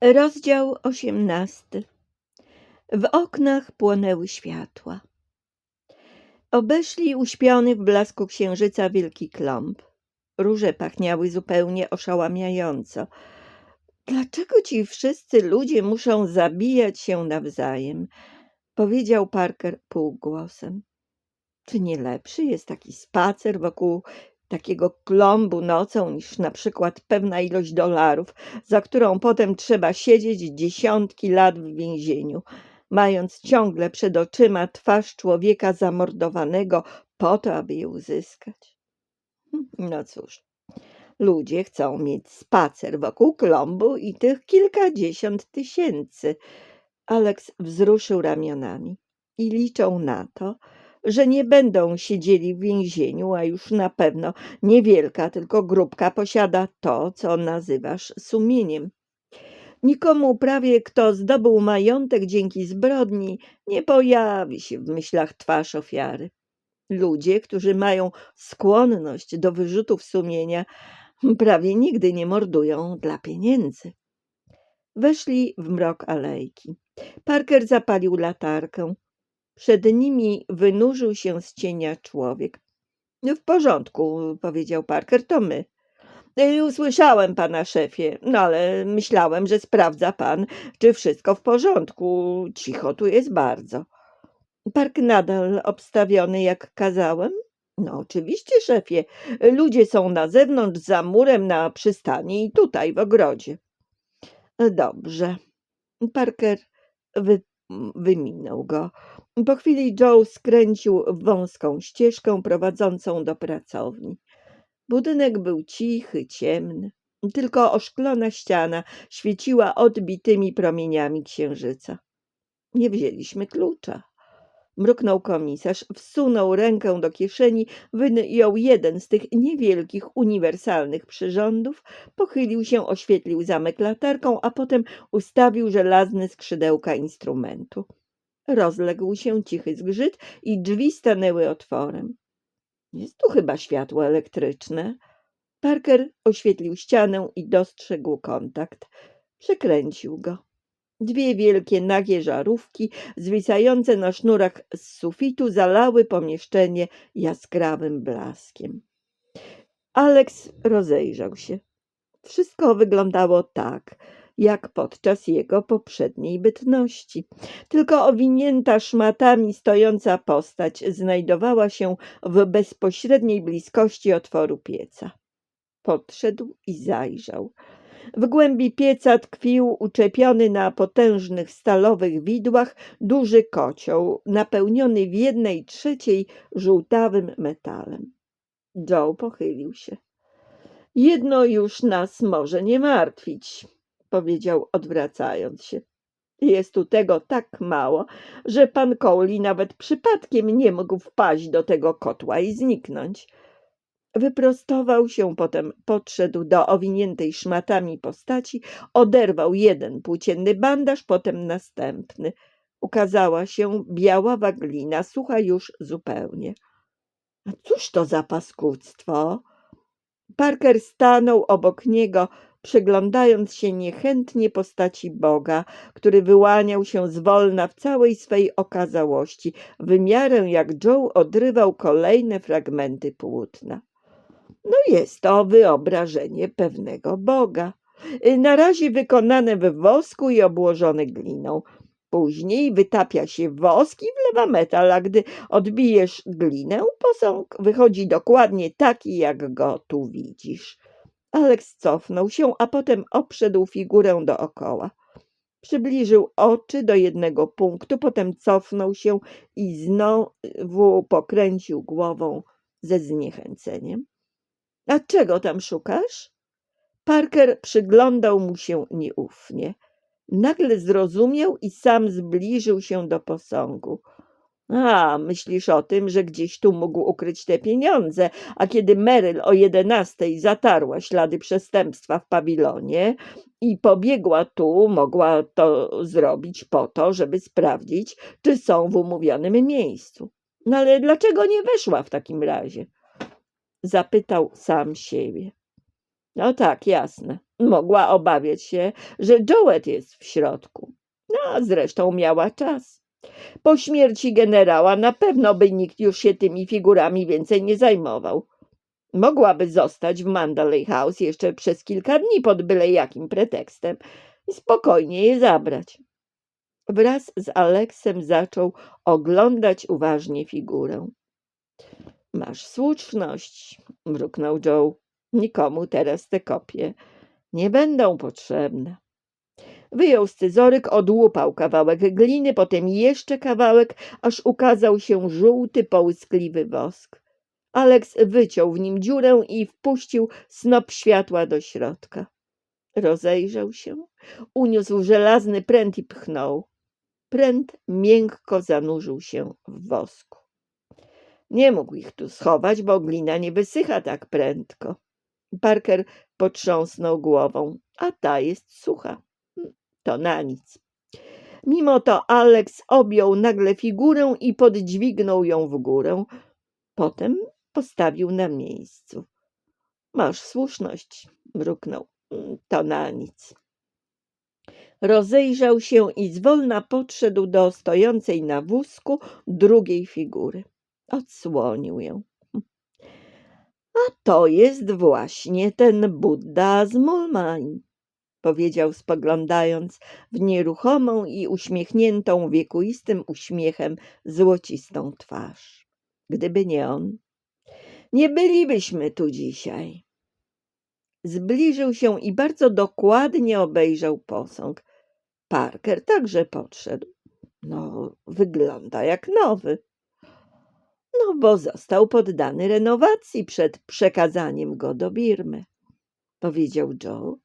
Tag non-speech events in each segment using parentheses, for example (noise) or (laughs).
Rozdział osiemnasty. W oknach płonęły światła. Obeszli uśpiony w blasku księżyca wielki klomb. Róże pachniały zupełnie oszałamiająco. Dlaczego ci wszyscy ludzie muszą zabijać się nawzajem? Powiedział Parker półgłosem. Czy nie lepszy jest taki spacer wokół takiego klombu nocą niż na przykład pewna ilość dolarów, za którą potem trzeba siedzieć dziesiątki lat w więzieniu, mając ciągle przed oczyma twarz człowieka zamordowanego po to, aby je uzyskać? No cóż, ludzie chcą mieć spacer wokół klombu i tych kilkadziesiąt tysięcy. Alex wzruszył ramionami i liczą na to, że nie będą siedzieli w więzieniu, a już na pewno niewielka tylko grupka posiada to, co nazywasz sumieniem. Nikomu prawie, kto zdobył majątek dzięki zbrodni, nie pojawi się w myślach twarz ofiary. Ludzie, którzy mają skłonność do wyrzutów sumienia, prawie nigdy nie mordują dla pieniędzy. Weszli w mrok alejki. Parker zapalił latarkę. Przed nimi wynurzył się z cienia człowiek. W porządku, powiedział Parker, to my. "Y, Usłyszałem pana szefie, no ale myślałem, że sprawdza pan, czy wszystko w porządku. Cicho tu jest bardzo. Park nadal obstawiony jak kazałem? No oczywiście, szefie. Ludzie są na zewnątrz, za murem na przystani i tutaj w ogrodzie. Dobrze. Parker wy, wyminął go. Po chwili Joe skręcił w wąską ścieżkę prowadzącą do pracowni. Budynek był cichy, ciemny. Tylko oszklona ściana świeciła odbitymi promieniami księżyca. Nie wzięliśmy klucza. Mruknął komisarz, wsunął rękę do kieszeni, wyjął jeden z tych niewielkich, uniwersalnych przyrządów, pochylił się, oświetlił zamek latarką, a potem ustawił żelazne skrzydełka instrumentu. Rozległ się cichy zgrzyt i drzwi stanęły otworem. Jest tu chyba światło elektryczne. Parker oświetlił ścianę i dostrzegł kontakt. Przekręcił go. Dwie wielkie nagie żarówki, zwisające na sznurach z sufitu, zalały pomieszczenie jaskrawym blaskiem. Alex rozejrzał się. Wszystko wyglądało tak, jak podczas jego poprzedniej bytności. Tylko owinięta szmatami stojąca postać znajdowała się w bezpośredniej bliskości otworu pieca. Podszedł i zajrzał. W głębi pieca tkwił uczepiony na potężnych stalowych widłach duży kocioł, napełniony w jednej trzeciej żółtawym metalem. Joe pochylił się. Jedno już nas może nie martwić, powiedział odwracając się. Jest tu tego tak mało, że pan Cowley nawet przypadkiem nie mógł wpaść do tego kotła i zniknąć. Wyprostował się, potem podszedł do owiniętej szmatami postaci, oderwał jeden płócienny bandaż, potem następny. Ukazała się biaława glina, sucha już zupełnie. A cóż to za paskudztwo? Parker stanął obok niego, przyglądając się niechętnie postaci Boga, który wyłaniał się zwolna w całej swej okazałości, w miarę jak Joe odrywał kolejne fragmenty płótna. No jest to wyobrażenie pewnego Boga. Na razie wykonane w wosku i obłożone gliną. Później wytapia się wosk i wlewa metal, a gdy odbijesz glinę, posąg wychodzi dokładnie taki, jak go tu widzisz. Alex cofnął się, a potem obszedł figurę dookoła. Przybliżył oczy do jednego punktu, potem cofnął się i znowu pokręcił głową ze zniechęceniem. A czego tam szukasz? Parker przyglądał mu się nieufnie. Nagle zrozumiał i sam zbliżył się do posągu. A, myślisz o tym, że gdzieś tu mógł ukryć te pieniądze, a kiedy Meryl o jedenastej zatarła ślady przestępstwa w pawilonie i pobiegła tu, mogła to zrobić po to, żeby sprawdzić, czy są w umówionym miejscu. No ale dlaczego nie weszła w takim razie? Zapytał sam siebie. No tak, jasne. Mogła obawiać się, że Joet jest w środku. No, a zresztą miała czas. Po śmierci generała na pewno by nikt już się tymi figurami więcej nie zajmował. Mogłaby zostać w Mandalay House jeszcze przez kilka dni pod byle jakim pretekstem i spokojnie je zabrać. Wraz z Aleksem zaczął oglądać uważnie figurę. Masz słuszność, mruknął Joe. Nikomu teraz te kopie nie będą potrzebne. Wyjął scyzoryk, odłupał kawałek gliny, potem jeszcze kawałek, aż ukazał się żółty, połyskliwy wosk. Aleks wyciął w nim dziurę i wpuścił snop światła do środka. Rozejrzał się, uniósł żelazny pręt i pchnął. Pręt miękko zanurzył się w wosku. Nie mógł ich tu schować, bo glina nie wysycha tak prędko. Parker potrząsnął głową, a ta jest sucha. To na nic. Mimo to Alex objął nagle figurę i poddźwignął ją w górę. Potem postawił na miejscu. Masz słuszność, mruknął. To na nic. Rozejrzał się i zwolna podszedł do stojącej na wózku drugiej figury. Odsłonił ją. A to jest właśnie ten Buddha z Mulmain, powiedział spoglądając w nieruchomą i uśmiechniętą wiekuistym uśmiechem złocistą twarz. Gdyby nie on, nie bylibyśmy tu dzisiaj. Zbliżył się i bardzo dokładnie obejrzał posąg. Parker także podszedł. No, wygląda jak nowy. No, bo został poddany renowacji przed przekazaniem go do Birmy, powiedział Joe.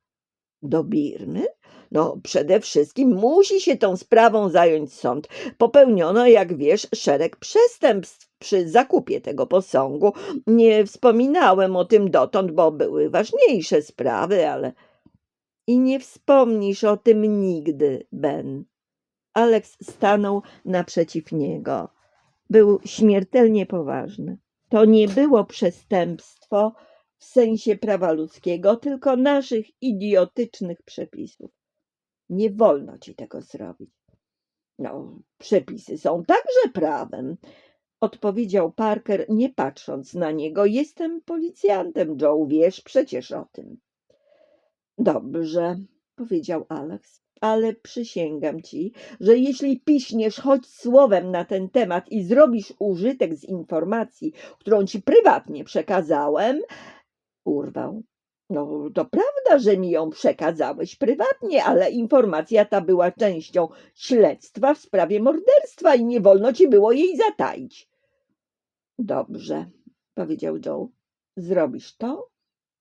Do Birmy? No, przede wszystkim musi się tą sprawą zająć sąd. Popełniono, jak wiesz, szereg przestępstw przy zakupie tego posągu. Nie wspominałem o tym dotąd, bo były ważniejsze sprawy, ale. I nie wspomnisz o tym nigdy, Ben. Alex stanął naprzeciw niego. Był śmiertelnie poważny. To nie było przestępstwo w sensie prawa ludzkiego, tylko naszych idiotycznych przepisów. Nie wolno ci tego zrobić. No, przepisy są także prawem, odpowiedział Parker, nie patrząc na niego. Jestem policjantem, Joe, wiesz przecież o tym. Dobrze, powiedział Alex, ale przysięgam ci, że jeśli piśniesz choć słowem na ten temat i zrobisz użytek z informacji, którą ci prywatnie przekazałem, urwał. No, to prawda, że mi ją przekazałeś prywatnie, ale informacja ta była częścią śledztwa w sprawie morderstwa i nie wolno ci było jej zataić. Dobrze, powiedział Joe. Zrobisz to,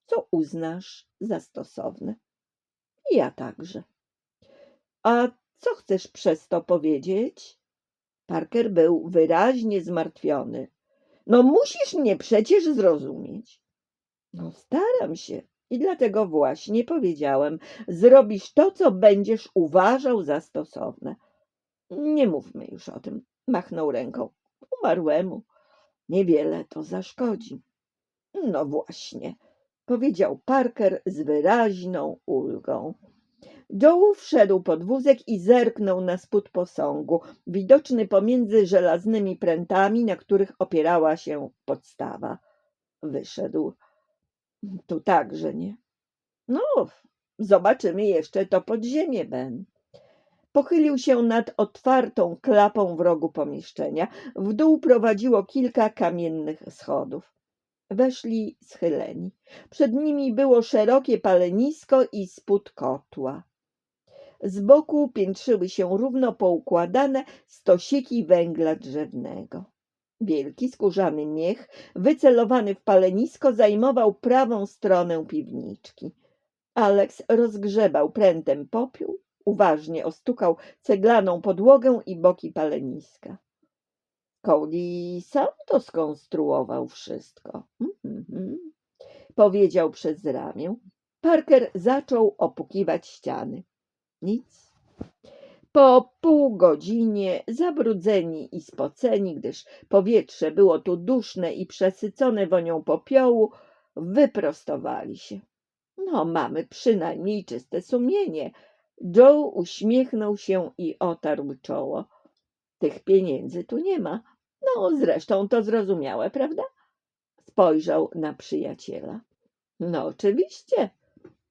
co uznasz za stosowne. Ja także. A co chcesz przez to powiedzieć? Parker był wyraźnie zmartwiony. No musisz mnie przecież zrozumieć. No staram się i dlatego właśnie powiedziałem, zrobisz to, co będziesz uważał za stosowne. Nie mówmy już o tym, machnął ręką. Umarłemu niewiele to zaszkodzi. No właśnie, powiedział Parker z wyraźną ulgą. Joe wszedł pod wózek i zerknął na spód posągu, widoczny pomiędzy żelaznymi prętami, na których opierała się podstawa. Wyszedł. Tu także nie. No, zobaczymy jeszcze to podziemie, Ben. Pochylił się nad otwartą klapą w rogu pomieszczenia. W dół prowadziło kilka kamiennych schodów. Weszli schyleni. Przed nimi było szerokie palenisko i spód kotła. Z boku piętrzyły się równo poukładane stosiki węgla drzewnego. Wielki skórzany miech, wycelowany w palenisko, zajmował prawą stronę piwniczki. Aleks rozgrzebał prętem popiół, uważnie ostukał ceglaną podłogę i boki paleniska. Cody sam to skonstruował wszystko. Mhm, powiedział przez ramię. Parker zaczął opukiwać ściany. Nic. Po pół godzinie, zabrudzeni i spoceni, gdyż powietrze było tu duszne i przesycone wonią popiołu, wyprostowali się. No, mamy przynajmniej czyste sumienie. Joe uśmiechnął się i otarł czoło. Tych pieniędzy tu nie ma. No, zresztą to zrozumiałe, prawda? Spojrzał na przyjaciela. No, oczywiście.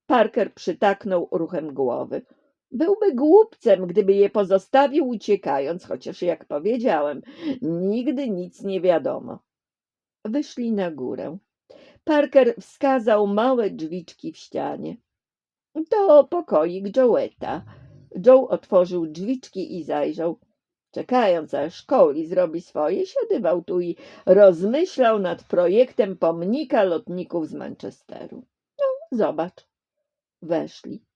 Parker przytaknął ruchem głowy. Byłby głupcem, gdyby je pozostawił uciekając, chociaż jak powiedziałem, nigdy nic nie wiadomo. Wyszli na górę. Parker wskazał małe drzwiczki w ścianie. To pokoik Joeta. Joe otworzył drzwiczki i zajrzał. Czekając, aż Coley zrobi swoje, siadywał tu i rozmyślał nad projektem pomnika lotników z Manchesteru. No, zobacz. Weszli.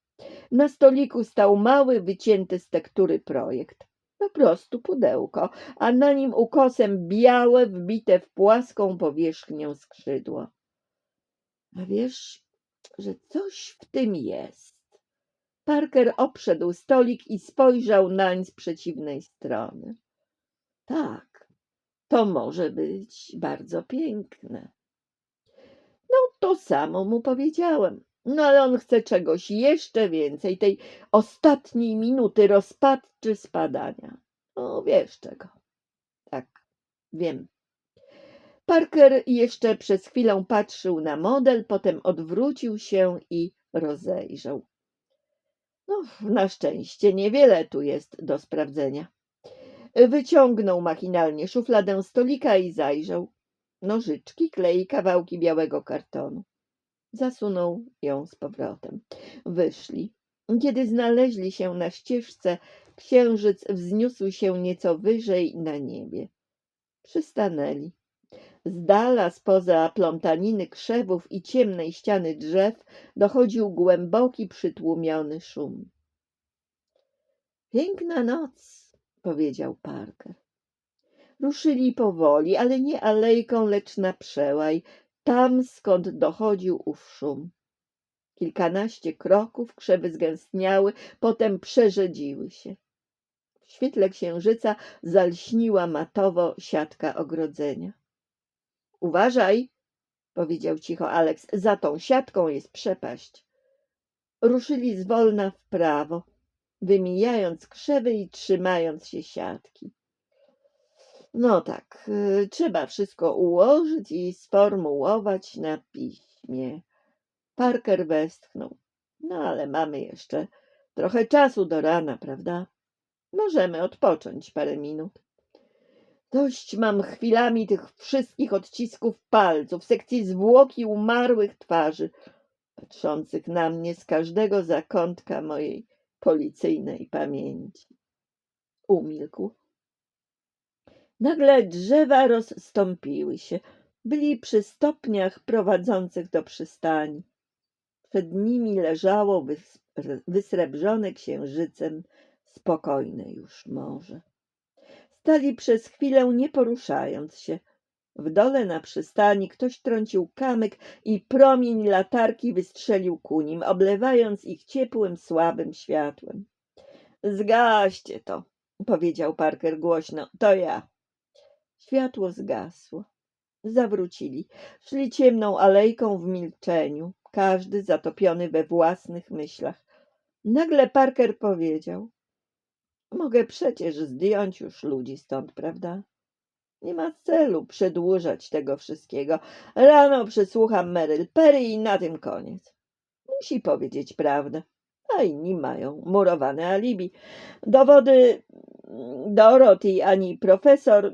Na stoliku stał mały, wycięty z tektury projekt. Po prostu pudełko, a na nim ukosem białe, wbite w płaską powierzchnię skrzydło. A wiesz, że coś w tym jest. Parker obszedł stolik i spojrzał nań z przeciwnej strony. Tak, to może być bardzo piękne. No, to samo mu powiedziałem. No, ale on chce czegoś jeszcze więcej, tej ostatniej minuty rozpaczy spadania. No, wiesz czego. Tak, wiem. Parker jeszcze przez chwilę patrzył na model, potem odwrócił się i rozejrzał. No, na szczęście niewiele tu jest do sprawdzenia. Wyciągnął machinalnie szufladę stolika i zajrzał. Nożyczki, klej, kawałki białego kartonu. Zasunął ją z powrotem. Wyszli. Kiedy znaleźli się na ścieżce, księżyc wzniósł się nieco wyżej na niebie. Przystanęli. Z dala spoza plątaniny krzewów i ciemnej ściany drzew dochodził głęboki, przytłumiony szum. Piękna noc, powiedział Parker. Ruszyli powoli, ale nie alejką, lecz na przełaj, tam skąd dochodził ów szum. Kilkanaście kroków, krzewy zgęstniały, potem przerzedziły się. W świetle księżyca zalśniła matowo siatka ogrodzenia. Uważaj, powiedział cicho Alex, za tą siatką jest przepaść. Ruszyli zwolna w prawo, wymijając krzewy i trzymając się siatki. No tak, y, trzeba wszystko ułożyć i sformułować na piśmie. Parker westchnął. No ale mamy jeszcze trochę czasu do rana, prawda? Możemy odpocząć parę minut. Dość mam chwilami tych wszystkich odcisków palców, sekcji zwłoki umarłych twarzy, patrzących na mnie z każdego zakątka mojej policyjnej pamięci. Umilkł. Nagle drzewa rozstąpiły się. Byli przy stopniach prowadzących do przystani. Przed nimi leżało wys wysrebrzone księżycem spokojne już morze. Stali przez chwilę nie poruszając się. W dole na przystani ktoś trącił kamyk i promień latarki wystrzelił ku nim, oblewając ich ciepłym, słabym światłem. Zgaście to, powiedział Parker głośno. To ja. Światło zgasło. Zawrócili. Szli ciemną alejką w milczeniu, każdy zatopiony we własnych myślach. Nagle Parker powiedział: Mogę przecież zdjąć już ludzi stąd, prawda? Nie ma celu przedłużać tego wszystkiego. Rano przysłucham Meryl Perry i na tym koniec. Musi powiedzieć prawdę, a inni mają murowane alibi. Dowody Dorothy ani profesor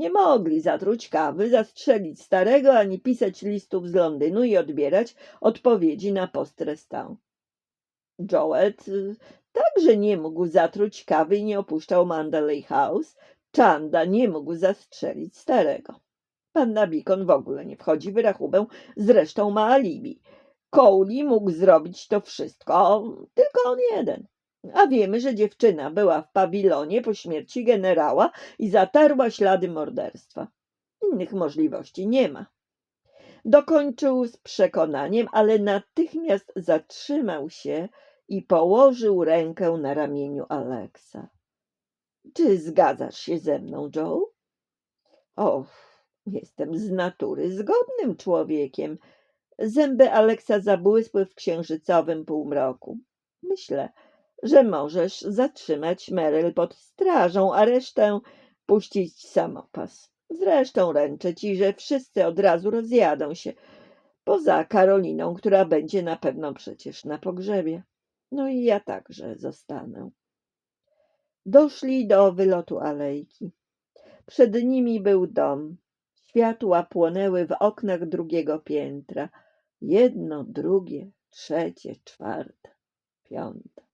nie mogli zatruć kawy, zastrzelić starego, ani pisać listów z Londynu i odbierać odpowiedzi na post restant. Joet y, także nie mógł zatruć kawy i nie opuszczał Mandalay House. Chanda nie mógł zastrzelić starego. Panna Bikon w ogóle nie wchodzi w rachubę, zresztą ma alibi. Cowley mógł zrobić to wszystko, tylko on jeden. A wiemy, że dziewczyna była w pawilonie po śmierci generała i zatarła ślady morderstwa. Innych możliwości nie ma. Dokończył z przekonaniem, ale natychmiast zatrzymał się i położył rękę na ramieniu Alexa. Czy zgadzasz się ze mną, Joe? O, jestem z natury zgodnym człowiekiem. Zęby Aleksa zabłysły w księżycowym półmroku. Myślę, że możesz zatrzymać Meryl pod strażą, a resztę puścić samopas. Zresztą ręczę ci, że wszyscy od razu rozjadą się, poza Karoliną, która będzie na pewno przecież na pogrzebie. No i ja także zostanę. Doszli do wylotu alejki. Przed nimi był dom. Światła płonęły w oknach drugiego piętra. Jedno, drugie, trzecie, czwarte, piąte.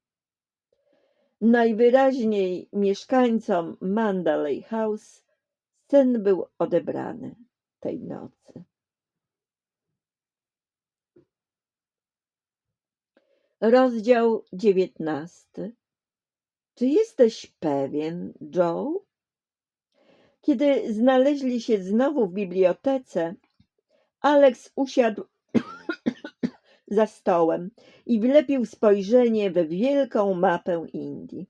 Najwyraźniej mieszkańcom Mandalay House sen był odebrany tej nocy. Rozdział dziewiętnasty. Czy jesteś pewien, Joe? Kiedy znaleźli się znowu w bibliotece, Alex usiadł za stołem i wlepił spojrzenie we wielką mapę Indii.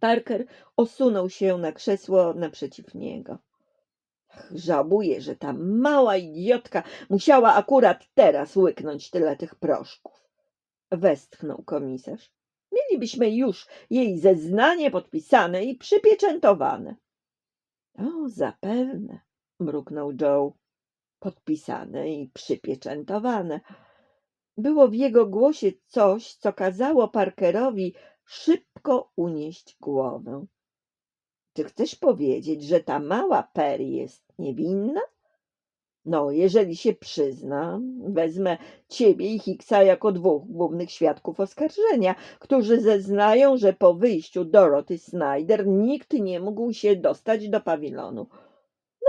Parker osunął się na krzesło naprzeciw niego. Żałuję, że ta mała idiotka musiała akurat teraz łyknąć tyle tych proszków. Westchnął komisarz. Mielibyśmy już jej zeznanie podpisane i przypieczętowane. O, zapewne, mruknął Joe. Podpisane i przypieczętowane. Było w jego głosie coś, co kazało Parkerowi szybko unieść głowę. Czy chcesz powiedzieć, że ta mała Perry jest niewinna? No, jeżeli się przyzna, wezmę ciebie i Hicksa jako dwóch głównych świadków oskarżenia, którzy zeznają, że po wyjściu Dorothy Snyder nikt nie mógł się dostać do pawilonu.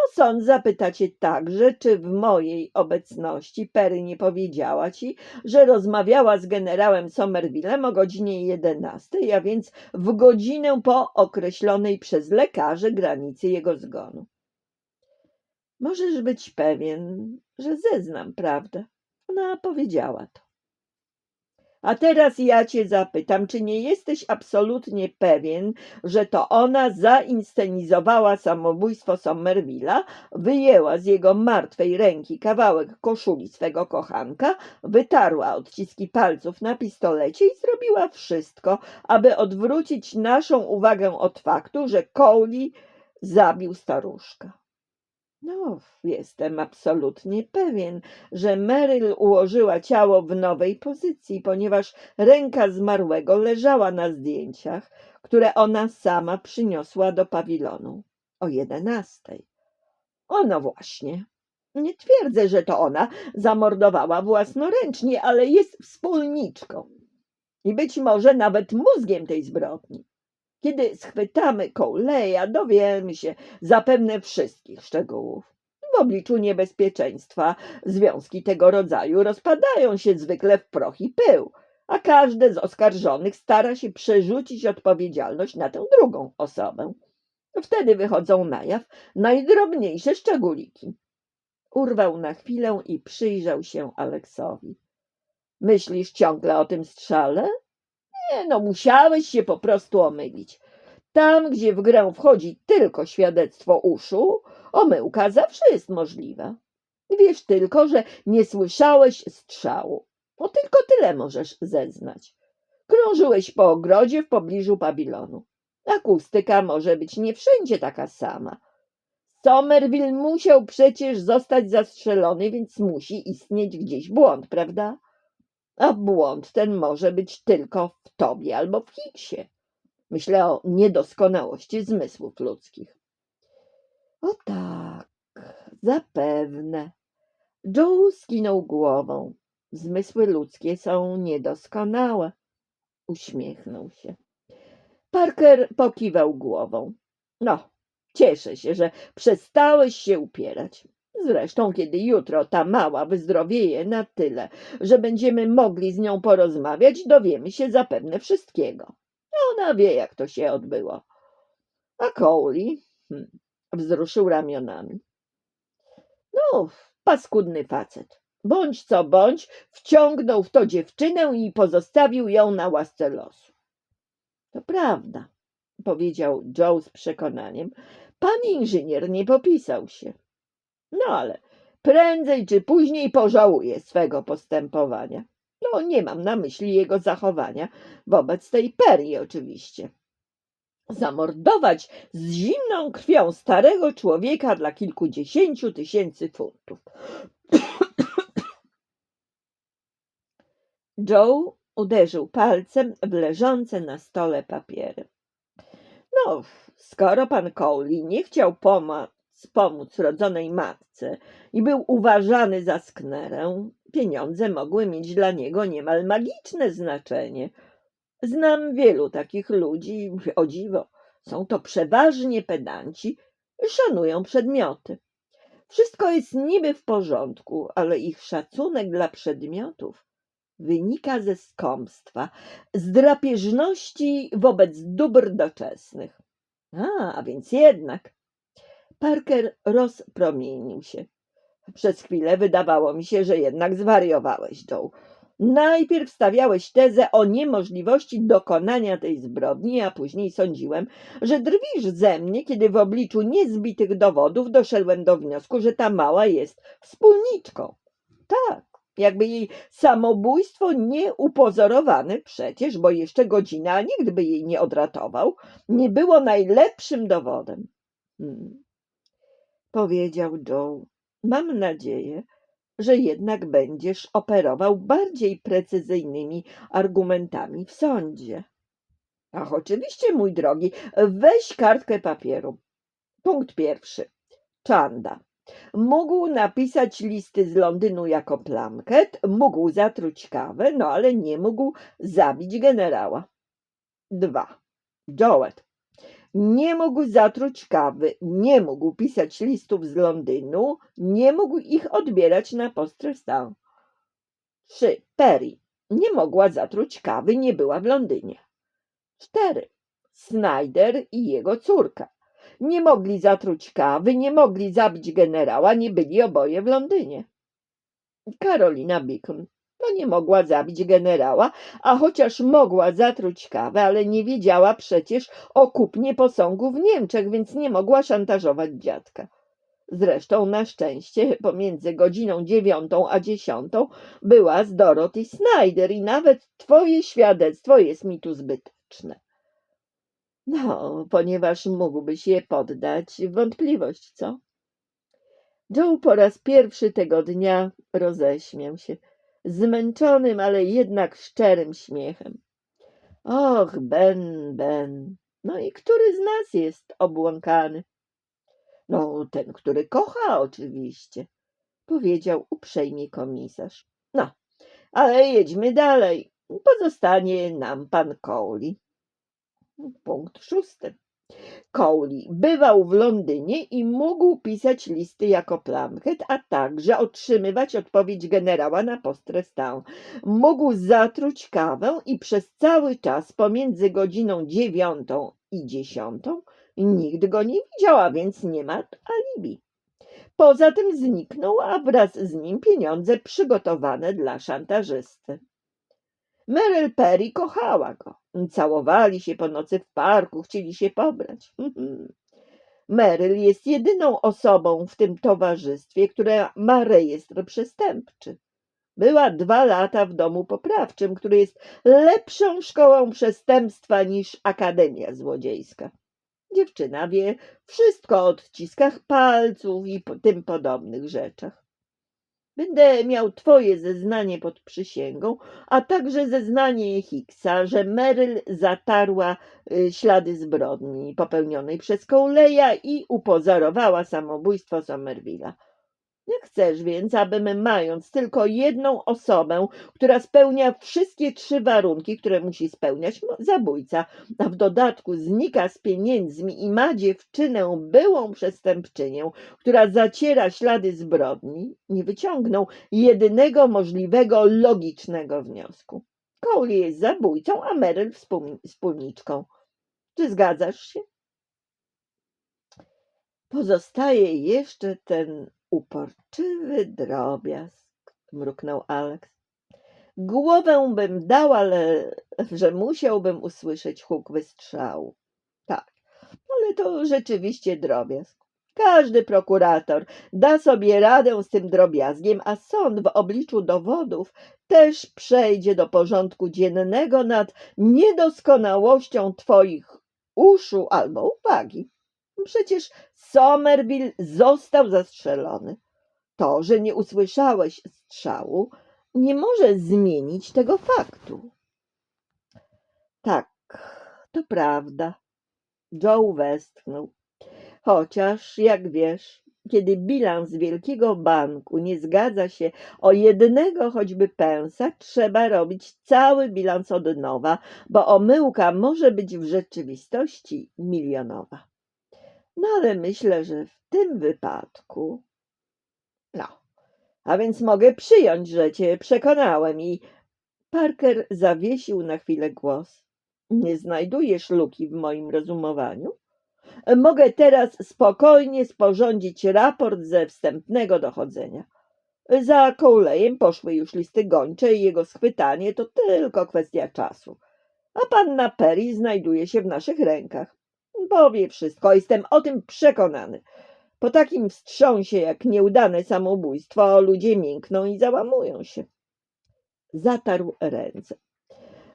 No sąd zapyta cię także, czy w mojej obecności Perry nie powiedziała ci, że rozmawiała z generałem Somervillem o godzinie 11, a więc w godzinę po określonej przez lekarzy granicy jego zgonu. Możesz być pewien, że zeznam prawdę. Ona powiedziała to. A teraz ja cię zapytam, czy nie jesteś absolutnie pewien, że to ona zainscenizowała samobójstwo Somervilla, wyjęła z jego martwej ręki kawałek koszuli swego kochanka, wytarła odciski palców na pistolecie i zrobiła wszystko, aby odwrócić naszą uwagę od faktu, że Cowley zabił staruszka. No, jestem absolutnie pewien, że Meryl ułożyła ciało w nowej pozycji, ponieważ ręka zmarłego leżała na zdjęciach, które ona sama przyniosła do pawilonu o jedenastej. O no właśnie. Nie twierdzę, że to ona zamordowała własnoręcznie, ale jest wspólniczką i być może nawet mózgiem tej zbrodni. Kiedy schwytamy Coleya, dowiemy się zapewne wszystkich szczegółów. W obliczu niebezpieczeństwa związki tego rodzaju rozpadają się zwykle w proch i pył, a każde z oskarżonych stara się przerzucić odpowiedzialność na tę drugą osobę. Wtedy wychodzą na jaw najdrobniejsze szczególiki. Urwał na chwilę i przyjrzał się Aleksowi. Myślisz ciągle o tym strzale? No musiałeś się po prostu omylić. Tam, gdzie w grę wchodzi tylko świadectwo uszu, omyłka zawsze jest możliwa. Wiesz tylko, że nie słyszałeś strzału. No tylko tyle możesz zeznać. Krążyłeś po ogrodzie w pobliżu pawilonu. Akustyka może być nie wszędzie taka sama. Somerville musiał przecież zostać zastrzelony, więc musi istnieć gdzieś błąd, prawda? A błąd ten może być tylko w tobie albo w Hicksie. Myślę o niedoskonałości zmysłów ludzkich. O tak, zapewne. Joe skinął głową. Zmysły ludzkie są niedoskonałe. Uśmiechnął się. Parker pokiwał głową. No, cieszę się, że przestałeś się upierać. Zresztą, kiedy jutro ta mała wyzdrowieje na tyle, że będziemy mogli z nią porozmawiać, dowiemy się zapewne wszystkiego. Ona wie, jak to się odbyło. A Cowley hmm, wzruszył ramionami. No, paskudny facet. Bądź co bądź, wciągnął w to dziewczynę i pozostawił ją na łasce losu. To prawda, powiedział Joe z przekonaniem. Pan inżynier nie popisał się. No ale prędzej czy później pożałuje swego postępowania. No, nie mam na myśli jego zachowania wobec tej Perii oczywiście. Zamordować z zimną krwią starego człowieka dla kilkudziesięciu tysięcy funtów. (coughs) Joe uderzył palcem w leżące na stole papiery. No, skoro pan Cowley nie chciał pomóc, pomóc rodzonej matce i był uważany za sknerę, pieniądze mogły mieć dla niego niemal magiczne znaczenie. Znam wielu takich ludzi, o dziwo, są to przeważnie pedanci, szanują przedmioty. Wszystko jest niby w porządku, ale ich szacunek dla przedmiotów wynika ze skąpstwa, z drapieżności wobec dóbr doczesnych. A, a więc jednak. Parker rozpromienił się. Przez chwilę wydawało mi się, że jednak zwariowałeś, Joe. Najpierw stawiałeś tezę o niemożliwości dokonania tej zbrodni, a później sądziłem, że drwisz ze mnie, kiedy w obliczu niezbitych dowodów doszedłem do wniosku, że ta mała jest wspólniczką. Tak, jakby jej samobójstwo nie upozorowane przecież, bo jeszcze godzina, nikt by jej nie odratował, nie było najlepszym dowodem. Hmm. Powiedział Joe, mam nadzieję, że jednak będziesz operował bardziej precyzyjnymi argumentami w sądzie. Ach, oczywiście, mój drogi, weź kartkę papieru. Punkt pierwszy. Czanda. Mógł napisać listy z Londynu jako plamket, mógł zatruć kawę, no ale nie mógł zabić generała. Dwa. Joet. Nie mógł zatruć kawy, nie mógł pisać listów z Londynu, nie mógł ich odbierać na Postrestał. Trzy. Perry. Nie mogła zatruć kawy, nie była w Londynie. Cztery. Snyder i jego córka. Nie mogli zatruć kawy, nie mogli zabić generała, nie byli oboje w Londynie. Karolina Bacon no nie mogła zabić generała, a chociaż mogła zatruć kawę, ale nie wiedziała przecież o kupnie posągu w Niemczech, więc nie mogła szantażować dziadka. Zresztą na szczęście pomiędzy godziną dziewiątą a dziesiątą była z Dorothy Snyder i nawet twoje świadectwo jest mi tu zbyteczne. No, ponieważ mógłbyś je poddać wątpliwość, co? Joe po raz pierwszy tego dnia roześmiał się zmęczonym, ale jednak szczerym śmiechem. Och, Ben, Ben, no i który z nas jest obłąkany? No, ten, który kocha, oczywiście, powiedział uprzejmie komisarz. No, ale jedźmy dalej. Pozostanie nam pan Cowley. Punkt szósty. Cowley bywał w Londynie i mógł pisać listy jako plamket, a także otrzymywać odpowiedź generała na postrestę. Mógł zatruć kawę i przez cały czas pomiędzy godziną dziewiątą i dziesiątą nikt go nie widział, a więc nie ma alibi. Poza tym zniknął, a wraz z nim pieniądze przygotowane dla szantażysty. Meryl Perry kochała go. Całowali się po nocy w parku, chcieli się pobrać. (laughs) Meryl jest jedyną osobą w tym towarzystwie, która ma rejestr przestępczy. Była dwa lata w domu poprawczym, który jest lepszą szkołą przestępstwa niż Akademia Złodziejska. Dziewczyna wie wszystko o odciskach palców i tym podobnych rzeczach. Będę miał twoje zeznanie pod przysięgą, a także zeznanie Hicksa, że Meryl zatarła y, ślady zbrodni popełnionej przez Coleya i upozorowała samobójstwo Somerville'a. Jak chcesz więc, abym mając tylko jedną osobę, która spełnia wszystkie trzy warunki, które musi spełniać zabójca, a w dodatku znika z pieniędzmi i ma dziewczynę byłą przestępczynię, która zaciera ślady zbrodni, nie wyciągnął jedynego możliwego logicznego wniosku. Cowley jest zabójcą, a Meryl wspólniczką. Czy zgadzasz się? Pozostaje jeszcze ten Uporczywy drobiazg, mruknął Alex. Głowę bym dał, ale że musiałbym usłyszeć huk wystrzału. Tak, ale to rzeczywiście drobiazg. Każdy prokurator da sobie radę z tym drobiazgiem, a sąd w obliczu dowodów też przejdzie do porządku dziennego nad niedoskonałością twoich uszu albo uwagi. Przecież Somerville został zastrzelony. To, że nie usłyszałeś strzału, nie może zmienić tego faktu. Tak, to prawda. Joe westchnął. Chociaż, jak wiesz, kiedy bilans wielkiego banku nie zgadza się o jednego choćby pensa, trzeba robić cały bilans od nowa, bo omyłka może być w rzeczywistości milionowa. No ale myślę, że w tym wypadku. No, a więc mogę przyjąć, że cię przekonałem i. Parker zawiesił na chwilę głos. Nie znajdujesz luki w moim rozumowaniu? Mogę teraz spokojnie sporządzić raport ze wstępnego dochodzenia. Za Kolejem poszły już listy gończe i jego schwytanie to tylko kwestia czasu. A panna Perry znajduje się w naszych rękach. Powie wszystko, jestem o tym przekonany. Po takim wstrząsie jak nieudane samobójstwo ludzie miękną i załamują się. Zatarł ręce.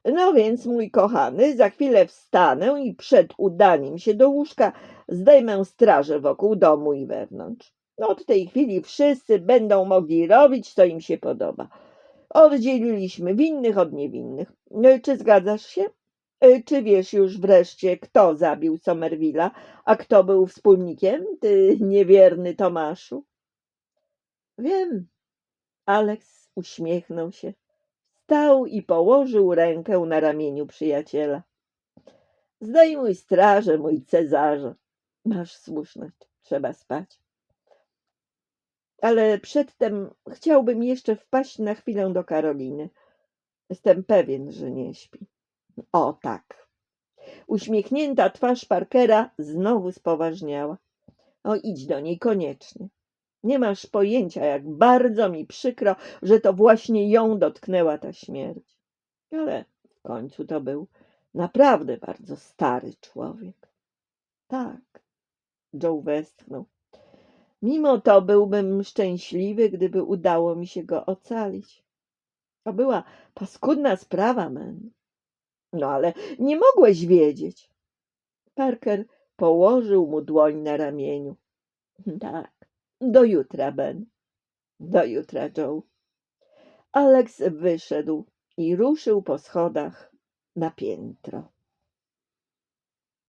No więc, mój kochany, za chwilę wstanę i przed udaniem się do łóżka zdejmę strażę wokół domu i wewnątrz. Od tej chwili wszyscy będą mogli robić, co im się podoba. Oddzieliliśmy winnych od niewinnych. Czy zgadzasz się? E, Czy wiesz już wreszcie, kto zabił Somervilla, a kto był wspólnikiem, ty niewierny Tomaszu? Wiem. Alex uśmiechnął się. Stał i położył rękę na ramieniu przyjaciela. Zdejmuj strażę, mój Cezarze. Masz słuszność, trzeba spać. Ale przedtem chciałbym jeszcze wpaść na chwilę do Karoliny. Jestem pewien, że nie śpi. O tak. Uśmiechnięta twarz Parkera znowu spoważniała. O, idź do niej koniecznie. Nie masz pojęcia, jak bardzo mi przykro, że to właśnie ją dotknęła ta śmierć. Ale w końcu to był naprawdę bardzo stary człowiek. Tak, Joe westchnął. Mimo to byłbym szczęśliwy, gdyby udało mi się go ocalić. To była paskudna sprawa, men. No ale nie mogłeś wiedzieć. Parker położył mu dłoń na ramieniu. (laughs) Tak, do jutra, Ben. Do jutra, Joe. Alex wyszedł i ruszył po schodach na piętro.